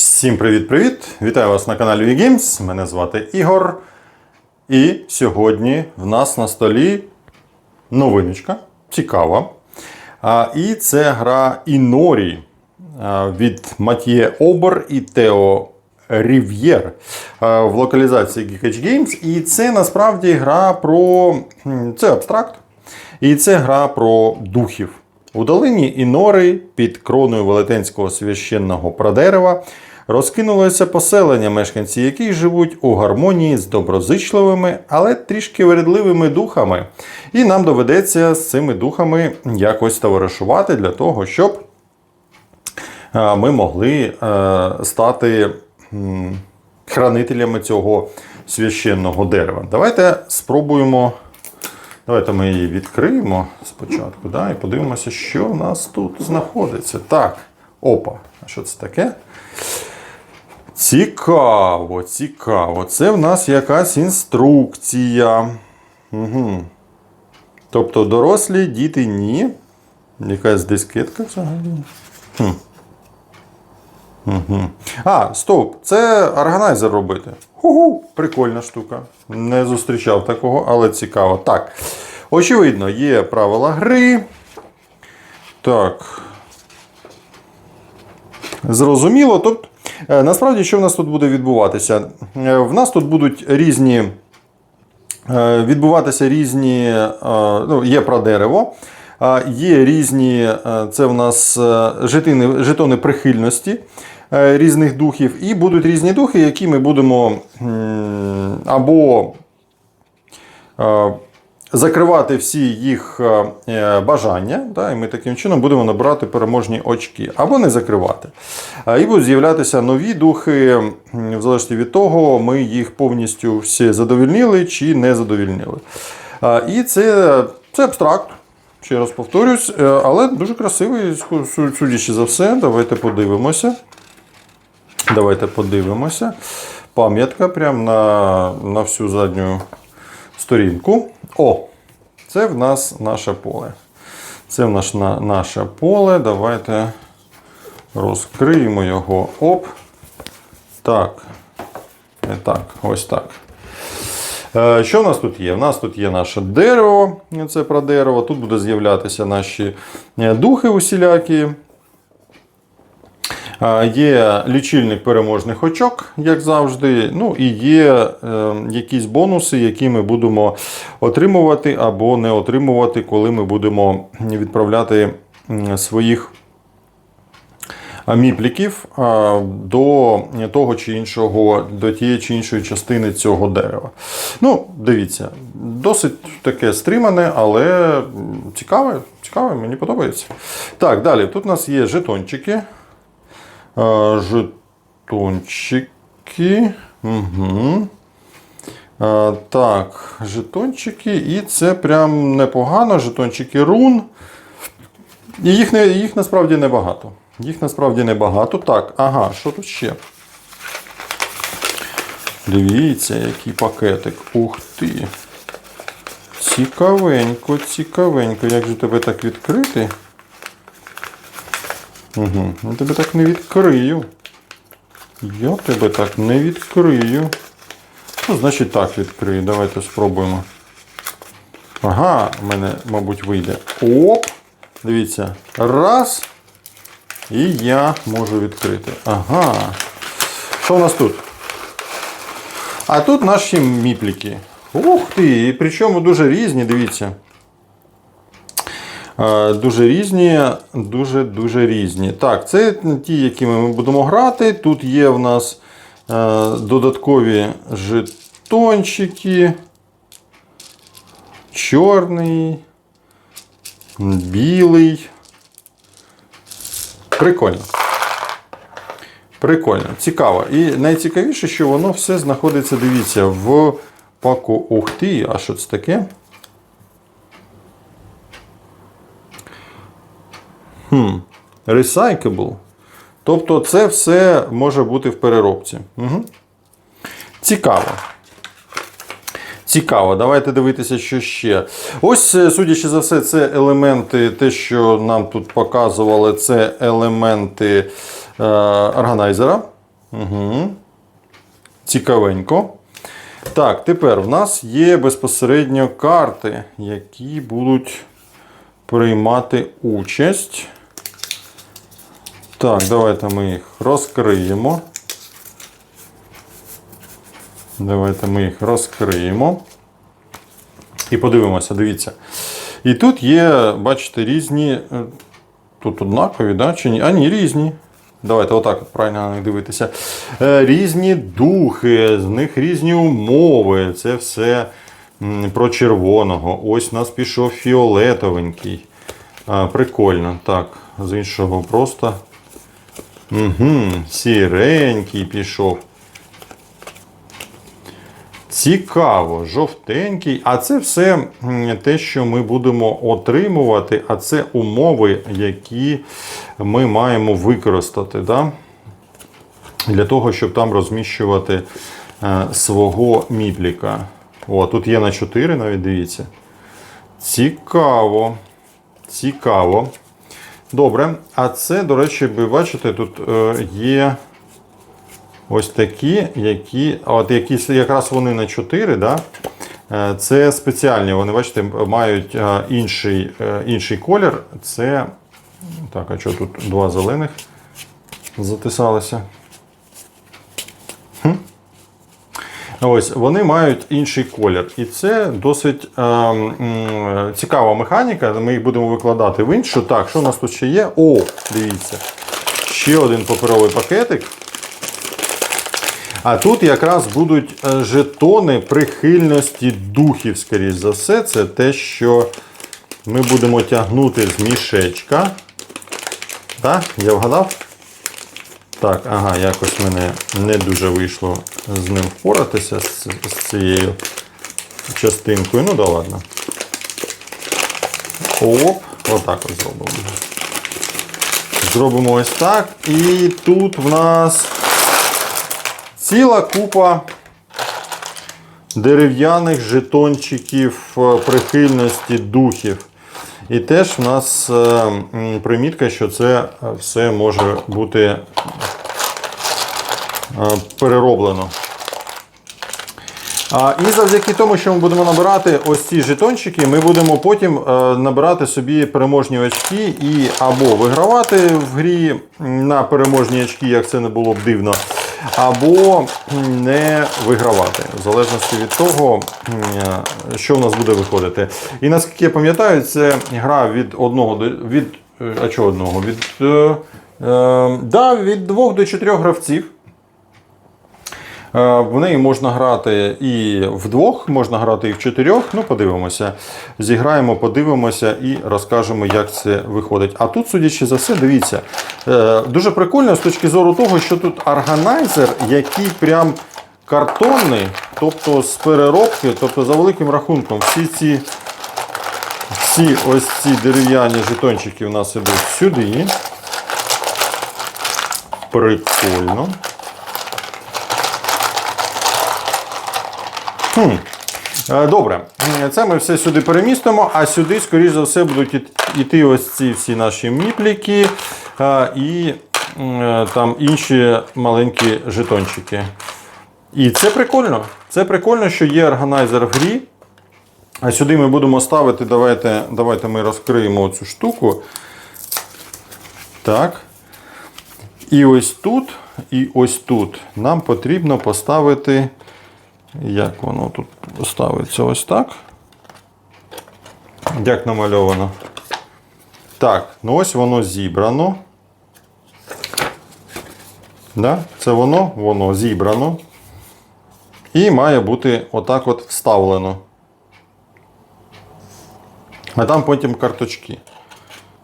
Всім привіт-привіт! Вітаю вас на каналі VGames. Мене звати Ігор. І сьогодні в нас на столі новиночка, цікава. І це гра Інорі від Матіє Обер і Тео Рів'єр в локалізації Geekage Games. І це насправді гра про. Це абстракт. І це гра про духів. У долині Інори під кроною велетенського священного прадерева розкинулося поселення, мешканці яких живуть у гармонії з доброзичливими, але трішки вередливими духами. І нам доведеться з цими духами якось товаришувати для того, щоб е, ми могли е, стати хранителями цього священного дерева. Давайте спробуємо. Давайте ми її відкриємо спочатку да, і подивимося, що в нас тут знаходиться. Так, опа, а що це таке? Цікаво, цікаво. Це в нас якась інструкція. Угу. Тобто дорослі, діти ні. Якась дискетка взагалі. Хм. Угу. А, стоп, це органайзер робити. Ху-ху, прикольна штука. Не зустрічав такого, але цікаво. Так. Очевидно, є правила гри. Так. Зрозуміло. Тобто, насправді, що в нас тут буде відбуватися? Е, В нас тут будуть різні. е, Відбуватися різні, е, ну, є про дерево, є різні, е, це в нас е, жетони прихильності е, різних духів, і будуть різні духи, які ми будемо або е, закривати всі їх е, е, бажання, да, і ми таким чином будемо набирати переможні очки, або не закривати. Е, І будуть з'являтися нові духи, в залежності від того, ми їх повністю всі задовільнили чи не задовільнили. І це, це абстракт. Ще раз повторюсь, але дуже красивий, судячи за все. Давайте подивимося. Давайте подивимося. Пам'ятка прямо на, на всю задню сторінку. О, це в нас наше поле. Це в нас на, наше поле. Давайте розкриємо його. Оп. Так. Не так, ось так. Е, Що в нас тут є? У нас тут є наше дерево, це про дерево. Тут будуть з'являтися наші е, духи усілякі. Є лічильник переможних очок, як завжди. Ну і є е, якісь бонуси, які ми будемо отримувати або не отримувати, коли ми будемо відправляти своїх міпліків до того чи іншого, до тієї чи іншої частини цього дерева. Ну, дивіться, досить таке стримане, але цікаве, цікаве, мені подобається. Так, далі. Тут у нас є жетончики. Жетончики. Угу. Так, жетончики, і це прям непогано. Жетончики рун. І їх, не, їх насправді небагато. Їх насправді небагато. Так, ага, що тут ще? Дивіться, який пакетик. Ух ти. Цікавенько, цікавенько. Як же тебе так відкрити? Угу. Я тебе так не відкрию. Я тебе так не відкрию. Ну, значить так відкрию. Давайте спробуємо. Ага, в мене, мабуть, вийде. Оп! Дивіться. Раз. І я можу відкрити. Ага. Що у нас тут? А тут наші міпліки. Ух ти! І причому дуже різні, дивіться. Е, Дуже різні, дуже-дуже різні. Так, це ті, якими ми будемо грати. Тут є в нас е, додаткові жетончики. Чорний, білий. Прикольно. Прикольно, цікаво. І найцікавіше, що воно все знаходиться, дивіться, в паку. Ух ти, а що це таке? Хм, Recyclable. Тобто це все може бути в переробці. Угу. Цікаво. Цікаво, давайте дивитися, що ще. Ось, е, судячи за все, це елементи, те, що нам тут показували, це елементи е, органайзера. Угу. Цікавенько. Так, тепер в нас є безпосередньо карти, які будуть приймати участь. Так, давайте ми їх розкриємо. Давайте ми їх розкриємо. І подивимося, дивіться. І тут є, бачите, різні. е, Тут однакові, да? чи ні? А ні, різні. Давайте отак правильно на них дивитися. Е, Різні духи, з них різні умови. Це все про червоного. Ось у нас пішов фіолетовенький. Прикольно. Так, з іншого просто. Угу, сіренький пішов. Цікаво, жовтенький. А це все те, що ми будемо отримувати, а це умови, які ми маємо використати. Да? Для того, щоб там розміщувати е, свого міпліка. О, тут є на 4, навіть дивіться. Цікаво. Цікаво. Добре. А це, до речі, ви бачите, тут е, є. Ось такі, які, от які якраз вони на 4, да? Е, це спеціальні. Вони, бачите, мають е, інший, інший колір. Це. Так, а що тут два зелених затисалися? Хм. Ось, вони мають інший колір. І це досить е, м, цікава механіка. Ми їх будемо викладати в іншу. Так, що у нас тут ще є? О, дивіться. Ще один паперовий пакетик. А тут якраз будуть е, жетони прихильності духів, скоріш за все. Це те, що ми будемо тягнути з мішечка. Так, я вгадав? Так, ага, якось мене не дуже вийшло з ним впоратися з, з цією частинкою. Ну да ладно. Оп, отак от зробимо. Зробимо ось так. І тут в нас ціла купа дерев'яних жетончиків е, прихильності духів. І теж в нас е, примітка, що це все може бути перероблено. І завдяки тому, що ми будемо набирати ось ці жетончики, ми будемо потім е, набирати собі переможні очки і або вигравати в грі на переможні очки, як це не було б дивно, або не вигравати, в залежності від того, е, що в нас буде виходити. І наскільки я пам'ятаю, це гра від одного до від. е, А чого одного? Від, е, е, да, від двох до чотирьох гравців. Е, В неї можна грати і вдвох, можна грати і в чотирьох. Ну, подивимося. Зіграємо, подивимося і розкажемо, як це виходить. А тут, судячи за все, дивіться. е, Дуже прикольно з точки зору того, що тут органайзер, який прям картонний, тобто з переробки, тобто за великим рахунком, всі ці. Всі ось ці дерев'яні жетончики у нас ідуть сюди. Прикольно. Хм. Е, Добре, це ми все сюди перемістимо, а сюди, скоріш за все, будуть іт- іти ось ці всі наші міпліки е, і е, там інші маленькі жетончики. І це прикольно. Це прикольно, що є органайзер в грі. А сюди ми будемо ставити. Давайте, давайте ми розкриємо цю штуку. Так. І ось тут, і ось тут нам потрібно поставити. Як воно тут ставиться ось так. Як намальовано. Так, ну ось воно зібрано. Да? Це воно, воно зібрано. І має бути отак от вставлено. А там потім карточки.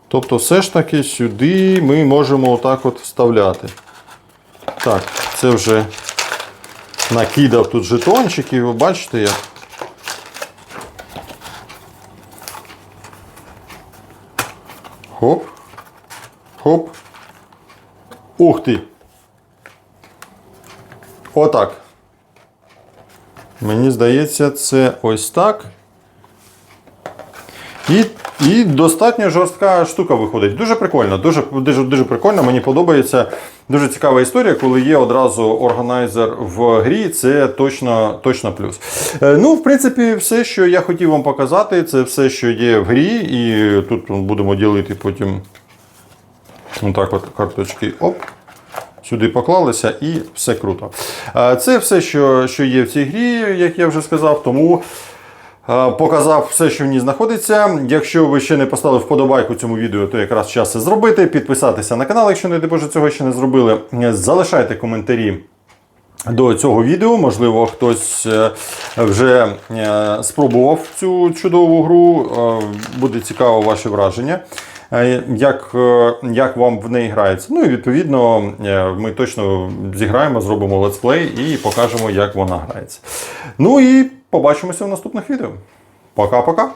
Тобто, все ж таки сюди ми можемо отак от вставляти. Так, це вже накидав тут жетончиків, ви бачите як. Хоп. Хоп. Ух ти. Отак. Мені здається, це ось так. І І достатньо жорстка штука виходить. Дуже прикольно, дуже, дуже, дуже прикольно. Мені подобається. Дуже цікава історія, коли є одразу органайзер в грі, це точно, точно плюс. Е, Ну, в принципі, все, що я хотів вам показати, це все, що є в грі, і тут будемо ділити потім отак от карточки. Оп. Сюди поклалися і все круто. Е, Це все, що, що є в цій грі, як я вже сказав, тому. Е, Показав все, що в ній знаходиться. Якщо ви ще не поставили вподобайку цьому відео, то якраз час це зробити. Підписатися на канал, якщо не Боже, цього ще не зробили. Залишайте коментарі. До цього відео, можливо, хтось е, вже е, спробував цю чудову гру. Буде цікаво ваші враження, як, як вам в неї грається. Ну і відповідно ми точно зіграємо, зробимо летсплей і покажемо, як вона грається. Ну і побачимося в наступних відео. Пока-пока!